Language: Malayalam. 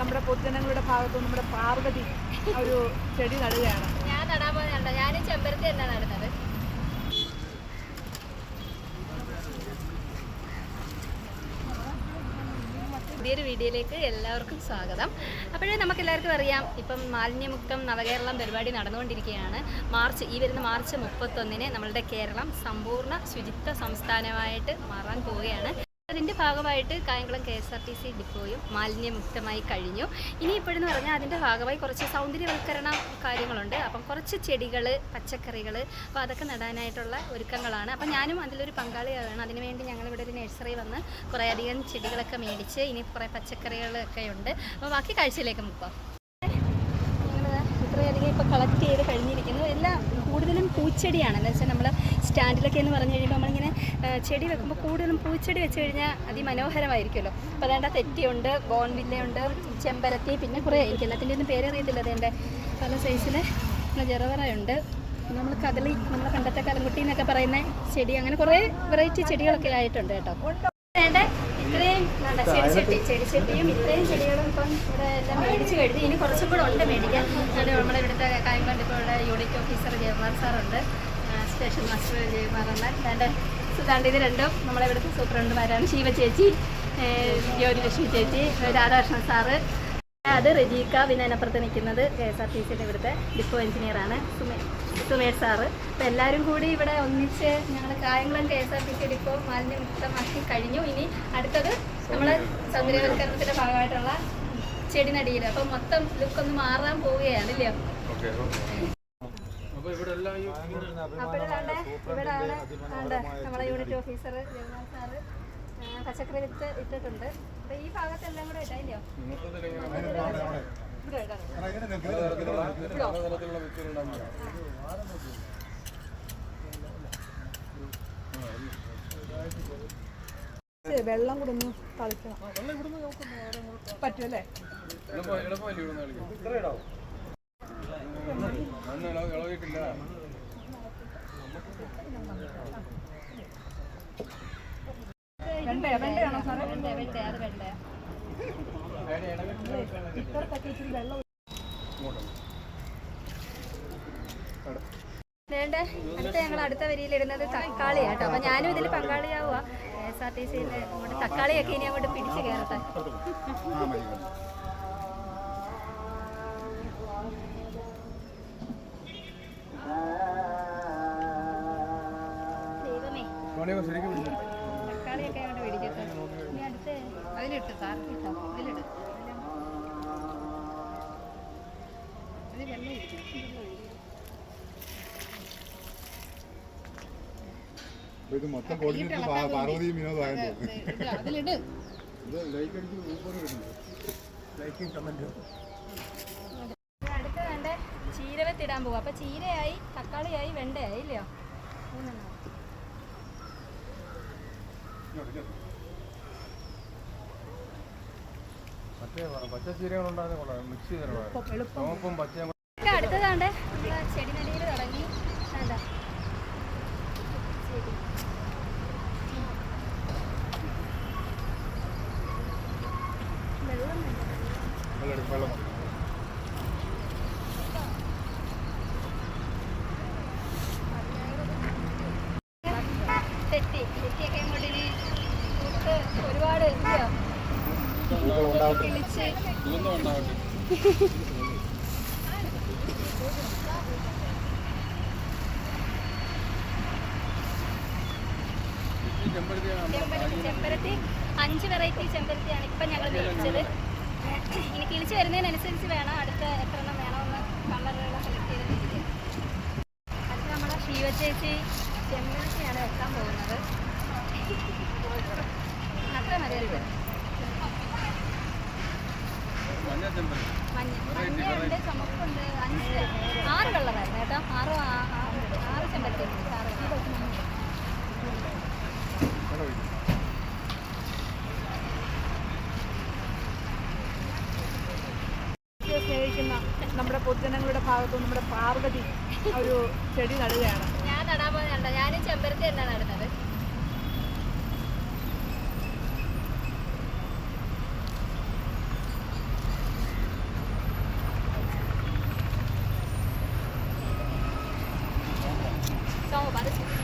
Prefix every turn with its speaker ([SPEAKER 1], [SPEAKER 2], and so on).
[SPEAKER 1] നമ്മുടെ പൊതുജനങ്ങളുടെ ഭാഗത്തുനിന്ന് നമ്മുടെ പാർവതി ഒരു ചെടി നടുകയാണ്.
[SPEAKER 2] ഞാൻ നടാൻ പോകുന്നുണ്ട് ഞാൻ ചെമ്പരത്തി തന്നെ നടുന്നത്. പുതിയൊരു വീഡിയോയിലേക്ക് എല്ലാവർക്കും സ്വാഗതം. അപ്പോഴേ നമുക്ക് എല്ലാവർക്കും അറിയാം ഇപ്പം മാലിന്യമുക്തം നവകേരളം പരിപാടി നടന്നുകൊണ്ടിരിക്കുകയാണ്. മാർച്ച് ഈ വരുന്ന മാർച്ച് മുപ്പത്തൊന്നിന് നമ്മളുടെ കേരളം സമ്പൂർണ ശുചിത്വ സംസ്ഥാനമായിട്ട് മാറാൻ പോവുകയാണ്. അതിന്റെ ഭാഗമായിട്ട് Kayamkulam K S R T C ഡിപ്പോയും മാലിന്യമുക്തമായി കഴിഞ്ഞു. ഇനിയിപ്പോഴെന്ന് പറഞ്ഞാൽ അതിന്റെ ഭാഗമായി കുറച്ച് സൗന്ദര്യവൽക്കരണ കാര്യങ്ങളുണ്ട്. അപ്പം കുറച്ച് ചെടികൾ പച്ചക്കറികൾ അപ്പോൾ അതൊക്കെ നടാനായിട്ടുള്ള ഒരുക്കങ്ങളാണ്. അപ്പം ഞാനും അതിലൊരു പങ്കാളിയാണ്. അതിനുവേണ്ടി ഞങ്ങളിവിടെ ഒരു നഴ്സറി വന്ന് കുറേ അധികം ചെടികളൊക്കെ മേടിച്ച് ഇനി കുറേ പച്ചക്കറികളൊക്കെ ഉണ്ട്. അപ്പോൾ ബാക്കി കാഴ്ചയിലേക്ക് മുക്കാം ഞങ്ങൾ ഇത്രയധികം ഇപ്പോൾ കളക്ട് ചെയ്ത് കഴിഞ്ഞിരിക്കുന്നു. എല്ലാം കൂടുതലും പൂച്ചെടിയാണ് എന്ന് വെച്ചാൽ നമ്മൾ സ്റ്റാൻഡിലൊക്കെ എന്ന് പറഞ്ഞു കഴിയുമ്പോൾ നമ്മളിങ്ങനെ ചെടി വെക്കുമ്പോൾ കൂടുതലും പൂച്ചെടി വെച്ച് കഴിഞ്ഞാൽ അതിമനോഹരമായിരിക്കുമല്ലോ. അപ്പോൾ അതേണ്ട തെറ്റിയുണ്ട് ബോൺവില്ലയുണ്ട് ചെമ്പരത്തി പിന്നെ കുറേ എനിക്ക് എല്ലാത്തിന്റെ ഒന്നും പേരറിയത്തില്ല അതേണ്ട പല സൈസിലെ ജറവറയുണ്ട്. നമ്മൾ കദളി നമ്മൾ പണ്ടത്തെ കലങ്കുട്ടി എന്നൊക്കെ പറയുന്ന ചെടി അങ്ങനെ കുറേ വെറൈറ്റി ചെടികളൊക്കെ ആയിട്ടുണ്ട് കേട്ടോ. വേണ്ട? ഇത്രയും വേണ്ട. ചെടിച്ചട്ടി ചെടിച്ചട്ടിയും ഇത്രയും ചെടികളും ഇപ്പം ഇവിടെ എല്ലാം മേടിച്ച് കഴിഞ്ഞു ഇനി കുറച്ചും കൂടെ ഉണ്ട് മേടിക്കാൻ. നമ്മുടെ ഇവിടുത്തെ ഇവിടെ യൂണിറ്റ് ഓഫീസർ ജയകുമാർ സാറുണ്ട് സ്റ്റേഷൻ മാസ്റ്റർ ജയകുമാർ എന്റെ സുധാണ്ട് ഇത് രണ്ടും നമ്മളെ ഇവിടുത്തെ സൂപ്രണ്ടുമാരാണ്. ശിവ ചേച്ചി ജ്യോതിലക്ഷ്മി ചേച്ചി രാധാകൃഷ്ണൻ സാറ്. അത് റജീക്ക പിന്നെ അതിനപ്പുറത്ത് നിൽക്കുന്നത് കെ എസ് ആർ ടി സിയുടെ ഇവിടുത്തെ ഡിപ്പോ എഞ്ചിനീയറാണ് സുമേ സുമേഷ് സാറ്. അപ്പം എല്ലാവരും കൂടി ഇവിടെ ഒന്നിച്ച് ഞങ്ങൾ Kayamkulam K S R T C depot മാലിന്യമുക്തമാക്കി കഴിഞ്ഞു. ഇനി അടുത്തത് നമ്മൾ സൗന്ദര്യവൽക്കരണത്തിന്റെ ഭാഗമായിട്ടുള്ള ചെടി നടിയിൽ അപ്പം മൊത്തം ലുക്കൊന്ന് മാറാൻ പോവുകയാണ് ഇല്ലയോ
[SPEAKER 3] അപ്പൊ ഇവിടെ എല്ലാം ഈ ഇങ്ങനെ
[SPEAKER 2] അപ്പോഴാണ്ട് ഇവിടാണ് നമ്മളെ യൂണിറ്റ് ഓഫീസർ ജഗന്നാഥ് സാറ് പച്ചക്കറി വിത്ത് ഇട്ടിട്ടുണ്ട്. അപ്പൊ ഈ ഭാഗത്തെല്ലാം കൂടെ ഇട്ടായില്ലയോ
[SPEAKER 3] മൊത്തത്തിൽ ഇങ്ങനെ
[SPEAKER 2] ഇവിടെ ഇടാം.
[SPEAKER 3] പലതരത്തിലുള്ള പലതരത്തിലുള്ള വിത്തുകളുണ്ടാകും
[SPEAKER 1] വെള്ളം കൂടെ ഒന്ന് തളിക്കണം പറ്റുമല്ലേ
[SPEAKER 3] ഇളവിട്ടില്ല
[SPEAKER 1] സാറേ
[SPEAKER 2] അടുത്ത ഞങ്ങൾ അടുത്ത വരിയിലിടുന്നത് തക്കാളി കേട്ടോ അപ്പൊ ഞാനും ഇതിൽ പങ്കാളിയാവുക എസ് ആർ ടി സിന്റെ തക്കാളിയൊക്കെ ഇനി അങ്ങോട്ട് പിടിച്ചു കയറട്ടെ. തക്കാളിയൊക്കെ അങ്ങോട്ട് പിടിക്കട്ടെ ഇനി അടുത്ത് അതിലിട്ട് സാർക്ക് കിട്ടോ ഇതിലിട്ട് അത് വെള്ളം ഒഴിക്കണം.
[SPEAKER 4] അപ്പൊ ഇത് മൊത്തം പൊടിഞ്ഞിട്ട് പാർവതി വിനോദമായെന്ന് തോന്നുന്നു
[SPEAKER 2] ഇത്
[SPEAKER 4] ലൈക്ക് അടിച്ച് ഊപ്പർ കിട്ടുന്നു ലൈക്കും കമന്റും.
[SPEAKER 2] ഇനി അടുത്ത് വേണ്ട? ചീരവത്തിടാൻ പോവാ. അപ്പൊ ചീരയായി തക്കാളിയായി വെണ്ടയായി ഇല്ലയോ? മൂന്നെണ്ണം. അടുത്തതാണ്ട് നമ്മളെ ചെടി നടിയിൽ തുടങ്ങി ശരി. വെള്ളം. തെറ്റി തെറ്റിയൊക്കെ ഒരുപാട് കിളിച്ച് ചെമ്പരത്തി അഞ്ച് വെറൈറ്റി ചെമ്പരത്തിയാണ് ഇപ്പം ഞങ്ങൾ മേടിച്ചത്. ഇനി കിളിച്ച് വരുന്നതിനനുസരിച്ച് വേണം അടുത്ത എത്ര എണ്ണം വേണമെന്ന് കളറുകൾ സെലക്ട് ചെയ്ത് അടുത്ത് നമ്മുടെ ശിവചേച്ചി ചേച്ചി ചെമ്പരത്തിയാണ് വെക്കാൻ പോകുന്നത്. മഞ്ഞയുണ്ട് ചുമപ്പുണ്ട് അഞ്ച് ആറ് കളറായിരുന്നു കേട്ടോ. ആറ് ആറ് ചെമ്പരത്തി ആറ്
[SPEAKER 1] സ്നേഹിക്കുന്ന നമ്മുടെ പൊതുജനങ്ങളുടെ ഭാഗത്തുനിന്ന് നമ്മുടെ പാർവതി ഒരു ചെടി നടുകയാണ്.
[SPEAKER 2] ഞാൻ നടാൻ പോകുന്നുണ്ടോ ഞാനും ചെമ്പരത്തി തന്നെ നടുന്നത്. 帮我把这。